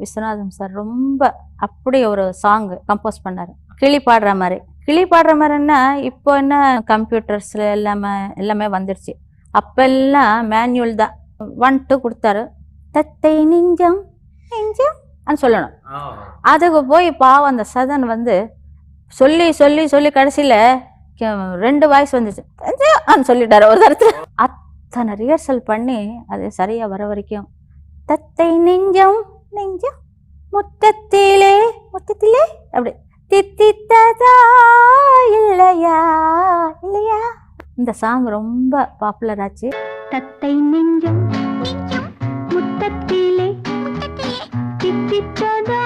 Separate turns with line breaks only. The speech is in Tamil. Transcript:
விஸ்வநாதன் சார் ரொம்ப அப்படி ஒரு சாங் கம்போஸ் பண்ணாரு. கிளி பாடுற மாதிரி. கிளி பாடுற மாதிரின்னா இப்போ என்ன கம்ப்யூட்டர்ஸ்ல எல்லாமே எல்லாமே வந்துடுச்சு அப்பெல்லாம் மேனுவல் தான். ஒன் டூ கொடுத்தாரு. தத்தை நெஞ்சம் நெஞ்சம் சொல்லணும். அதுக்கு போய் பாவம் அந்த சதன் வந்து சொல்லி சொல்லி சொல்லி கடைசியில ரெண்டு வாய்ஸ் வந்துச்சு. சொல்லிட்டாரு ஒரு தரத்துல. அத்தனை ரிஹர்சல் பண்ணி அது சரியா வர வரைக்கும். தத்தை நெஞ்சம் நெஞ்சம் முத்தத்திலே முத்தத்திலே? அப்படி. தித்தித்ததா இல்லையா? இல்லையா இந்த சாங் ரொம்ப பாப்புலர் ஆச்சு.
தத்தை நெஞ்சம் முத்தத்திலே. தித்தித்ததா